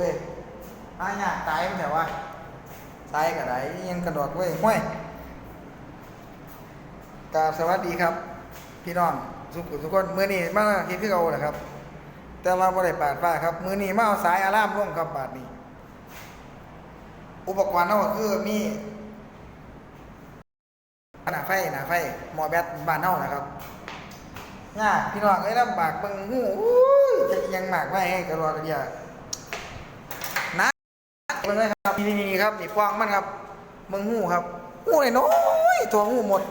ว้ยหาหยากตายมันแต่ว่าตายกับไรยังกระโดดเว้ยห้วยกราบสวัสดีครับ พี่น้องสุขุทุกคนมื้อนี้มาที่พี่เราแหละครับ แต่ว่าบ่ได้ปาดป้าครับ มื้อนี้มาเอาสายอะลามลงครับบาดนี้ อุปกรณ์เฮาก็คือมีหน้าไฟหน้าไฟหมอแบตบ้านเฮานะครับง่าพี่น้องเอ้ยลำบากเบิ่งหู้จะยังมากไว้ให้กระรอกกระเดีย เบิ่งเลยครับนี่นี่ครับนี่ฟองมันครับเบิ่งหูครับหูน้อยตัวหูหมด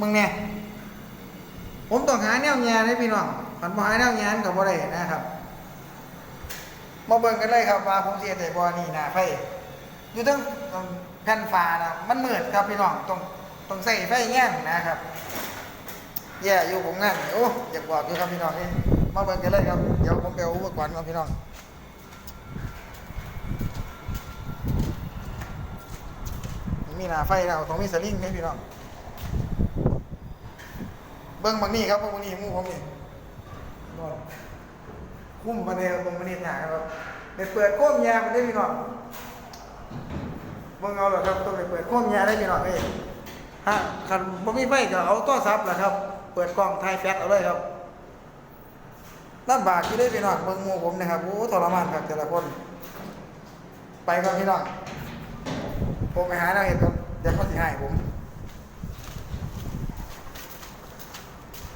มึงเนี่ยผมต้องหาแนวแง่ให้พี่น้องมันบ่หาแนวแง่ก็บ่ได้นะครับมาเบิ่งกันเลยครับว่าผมเสียแต่บ่อนี่นะไฟอยู่ทั้งแผ่นฟ้านะมันมืดครับพี่น้องต้องต้องใส่ไฟแง่งนะครับแย่อยู่ผมงานโอ้อยากบอกอยู่ครับพี่น้องเอ้มาเบิ่งกันเลยครับเดี๋ยวผมไปเอาอุปกรณ์ครับพี่น้อง มีหน้าไฟแล้วต้องมีสลิงให้พี่น้อง เบิ่งบางนี่ครับเบิ่งบางนี่มูผมนี่คุ้มมาเลยผมมาเรียนหนาครับเด็เปิดโค้มยามันได้พี่น้องเบิ่งเอาเหรอครับต้องไปเปิดโค้มยาได้พี่น้องเอ้ฮะคันบ่มีไฟก็เอาโต้ซับแหละครับ เปิดกล้องถ่ายแฟลชเอาเลยครับลำบากอยู่ได้พี่น้องเบิ่งมู่ผมนะครับโอ้ทรมานครับแต่ละคน ไปครับพี่น้อง ผมไปหาแนวเห็ดครับเดี๋ยวเขาสิให้ผม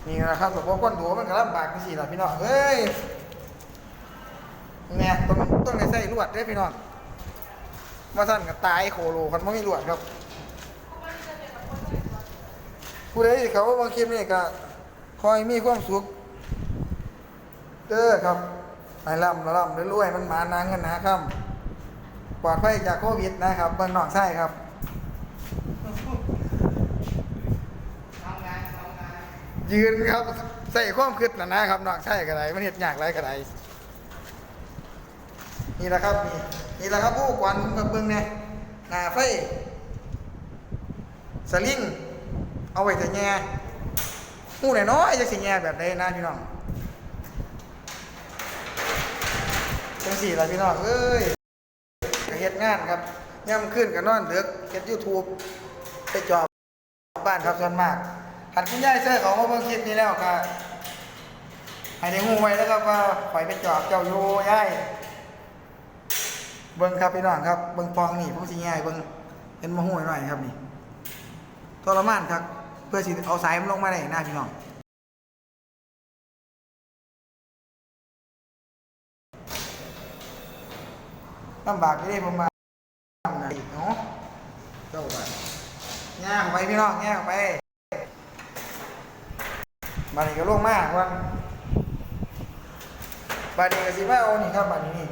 นี่นะครับสมมติคนดูมันก็ลำบากจังซี่หล่ะพี่น้องเอ้ยเนี่ยต้องต้องได้ใส่ลวดด้อพี่น้องมาสั่นกับตายโคโลคันบ่มีลวดครับผู้ใดเขาว่าบางคลิปนี่ก็คอยมีความสุขเด้อครับให้ร่ำร่ำรวยๆมันมานาเงินหาค่ำ ปลอดภัยจากโควิดนะครับ เบิ่งน้องใช่ครับยืนครับใส่ความคิดนะนะครับน้องใช่กระไรมันเห็ดยากไรกระไรนี่แหละครับนี่นี่แหละครับผู้กวนกับเบิ้งเนี่ยหน้าไฟสลิงเอาไว้แต่แง่หูหน่อยน้อยๆจะสิแง่แบบใดนะพี่น้องจังสี่ละพี่น้องเอ้ยก็ เฮ็ดงานครับย่ำขึ้นกับนอนเดือกเฮ็ดยูทูบไปจอบบ้านครับส่วนมากหันคุณยายเสื้อเขามาเบิ่งคลิปนี้แล้วก็ให้ได้งูไว้แล้วครับว่าข่อยไปจอบเจ้าโยยายเบิ่งครับพี่น้องครับเบิ่งปองนี่ผมสิแง่เบิ่งเห็นมาหูหน่อยครับนี่ทรมานครับ เพื่อสิเอาสายมันลงมาได้หน้าพี่น้อง ลำบากที่ได้ผมมาเนาะเจ้าบ้านแง่เข้าไปพี่น้องแง่เข้าไปบาดนี้ก็ลงมากวันบาดนี้ก็สิมาเอานี่ครับบาดนี้นี่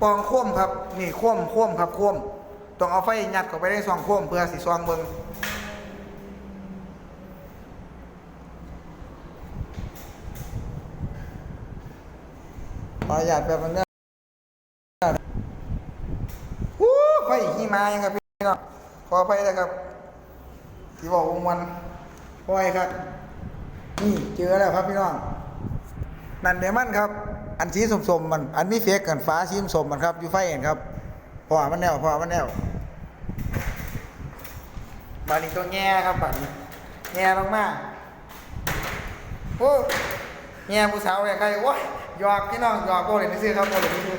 ปองโค้มครับนี่โค้มโค้มครับโค้มต้องเอาไฟยัดเข้าไปในซองโค้มเพื่อสิซองเบิงประหยัดแบบมันเนี่ยวู้ ไฟหิมายังครับพี่น้องขอไฟนะครับ ที่บอกวงวันปล่อยครับ นี่เจอแล้วครับพี่น้องนั่นเดมันครับ อันสีสมๆมัน อันนี้เฟกกันฟ้าสีสมมันครับอยู่ไฟเองครับพอมันแนวพอมันแนวบานี้ตัวแง่ครับบานี้แง่ลงมาโอ้แง่ผู้สาวใครโอ้ยหยอกพี่น้องหยอกโบเลยนี่ซื้อครับโบเลยนี่ซื้อ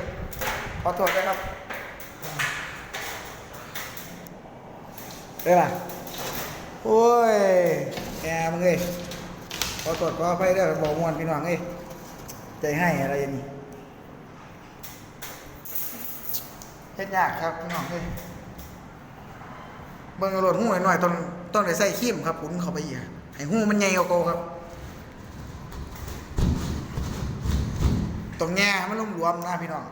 ขอโทษด้ครับ ได้ป่ะโอ้ยแกมึงเอ้ยขอตรวจขอไฟเด้อบอกมวนพี่น้องเอ้ยใจให้อะไรอย่างนี้เฮ็ดยากครับพี่น้องเอ้ยเบิ่งรถหูหน่อยๆตองต้องได้ใส่ครีมครับขุนเข้าไปอีกให้หูมันใหญ่กว่าเก่าครับตรงแง่ให้มันรวมๆนะพี่น้อง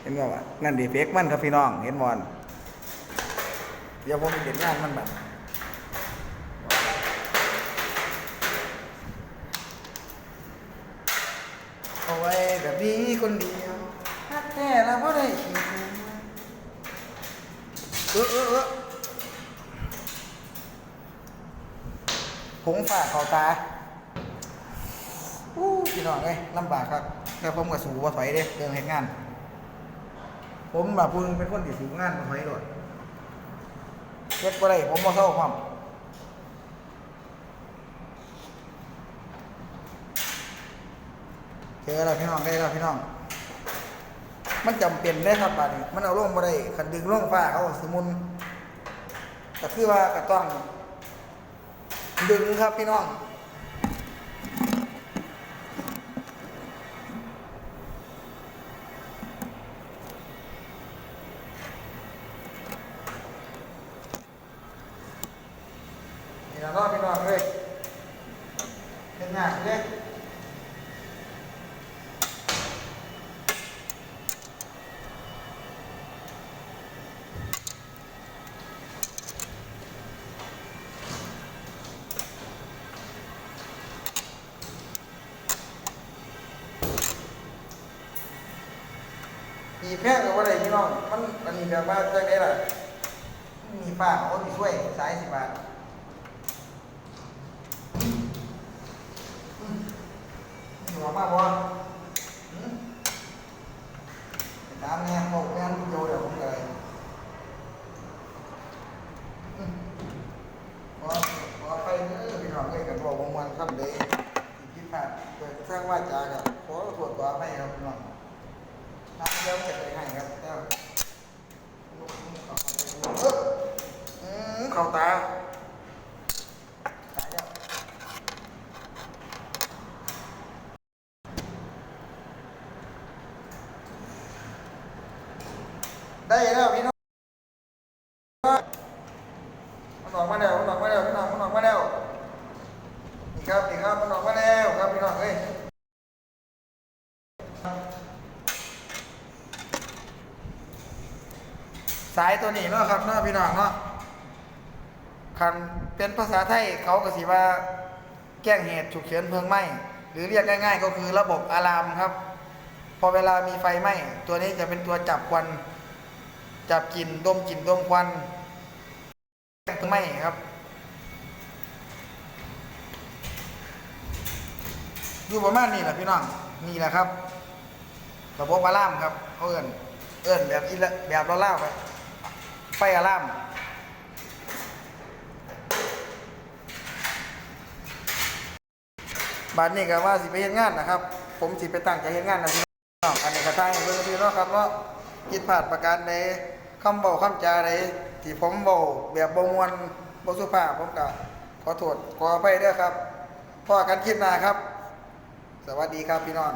เห็นบ่วะนั่นดีเฟกมันครับพี่น้อง เห็นบ่อ เดี๋ยวผมไปเห็นงานมันแบบเอาไว้แบบนี้คนเดียวฮักแท้แล้วก็ได้คิดเออเออเออผงฝาดเขาตาอู้พี่น้องเอ้ยลำบากครับแต่ผมก็สู้บ่ถอยเด้เรื่องเฮ็ดงาน ผมแบบพูดเป็นคนที่สู้งานบ่ถอยโดด เฮ็ดบ่ได้ผมบ่เศร้าความเจอแล้วพี่น้องได้แล้วพี่น้อง มันจำเป็นได้ครับบาดนี้ มันเอาลงบ่ได้คันดึงลงฟ้าเขาสมุนก็คือว่าก็ต้องดึงครับพี่น้อง มีแพงกับว่าอะไรพี่น้อง มันอันนี้แบบว่าจังไดล่ะ มีป้าเขาช่วยสายสิบบาทหัวมากบ่หืมไปตามแน่บอกแน่โยเดี๋ยวผมเลยอืมบ่บ่ไปเด้อพี่น้องเอ้ยกันบอกวงวันคำเด้ที่ผิดพลาดเกิดสร้างว่าจากับขอตรวจตัวให้ครับพี่น้อง เดี๋ยวจะไปให้ครับเดี๋ยวเอ้ออืมเข้าตาได้แล้วพี่น้องมันออกมาแล้วมันออกมาแล้วพี่น้องมันออกมาแล้วนี่ครับนี่ครับมันออกมาแล้วครับพี่น้องเอ้ย สายตัวนี้เนาะครับเนาะพี่น้องเนาะคันเป็นภาษาไทยเขาก็สิว่าแก้งเหตุฉุกเฉินเพลิงไหม้หรือเรียกง่าย ๆ ก็คือระบบอะลามครับ พอเวลามีไฟไหม้ตัวนี้จะเป็นตัวจับควัน จับกลิ่นดมกลิ่นดมควันแก้ตั้งไหม้ครับอยู่ประมาณนี้แหละพี่น้องนี่แหละครับระบบอะลามครับเขาเอิ้นเอิ้นแบบอีละแบบเราเล่าไป ไฟอะลามบาดนี้ก็ว่าสิไปเฮ็ดงานนะครับ ผมสิไปตั้งใจเฮ็ดงานนะพี่น้องอันนี้ก็ทายให้เบิ่งพี่น้องครับเนาะผิดพลาดประการใดคำเว้าคำจาใดที่ผมเว้าแบบบ่มวนบ่สุภาพผมก็ขอโทษขออภัยเด้อครับพอกันคลิปหน้าครับ สวัสดีครับพี่น้อง